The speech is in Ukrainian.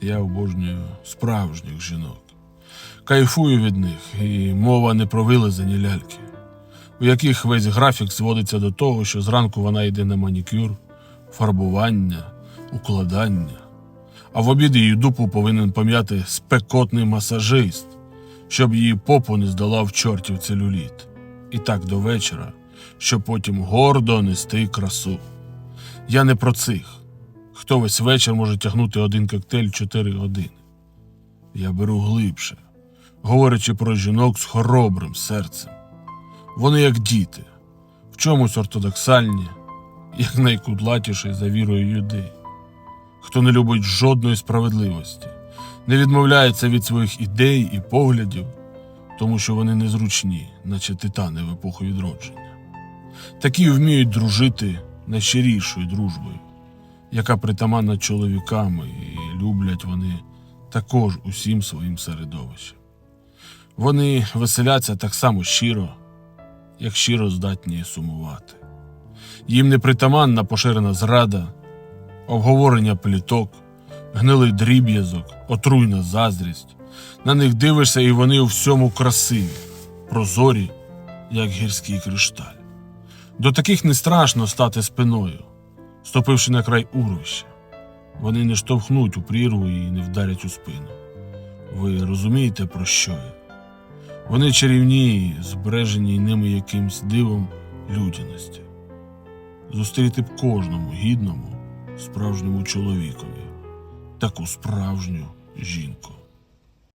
Я обожнюю справжніх жінок. Кайфую від них, і мова не про вилизані ляльки, у яких весь графік зводиться до того, що зранку вона йде на манікюр, фарбування, укладання, а в обід її дупу повинен пом'яти спекотний масажист, щоб її попу не здолав чортів целюліт. І так до вечора, щоб потім гордо нести красу. Я не про цих. Хто весь вечір може тягнути один коктейль 4 години. Я беру глибше, говорячи про жінок з хоробрим серцем. Вони як діти, в чомусь ортодоксальні, як найкудлатіші за вірою людей. Хто не любить жодної справедливості, не відмовляється від своїх ідей і поглядів, тому що вони незручні, наче титани в епоху відродження. Такі вміють дружити найщирішою дружбою, яка притаманна чоловікам, і люблять вони також усім своїм середовищем. Вони веселяться так само щиро, як щиро здатні сумувати. Їм не притаманна поширена зрада, обговорення пліток, гнилий дріб'язок, отруйна заздрість. На них дивишся, і вони у всьому красиві, прозорі, як гірський кришталь. До таких не страшно стати спиною, ступивши на край урвища. Вони не штовхнуть у прірву і не вдарять у спину. Ви розумієте, про що я? Вони чарівні, збережені ними якимсь дивом людяності. Зустріти б кожному гідному, справжньому чоловікові таку справжню жінку.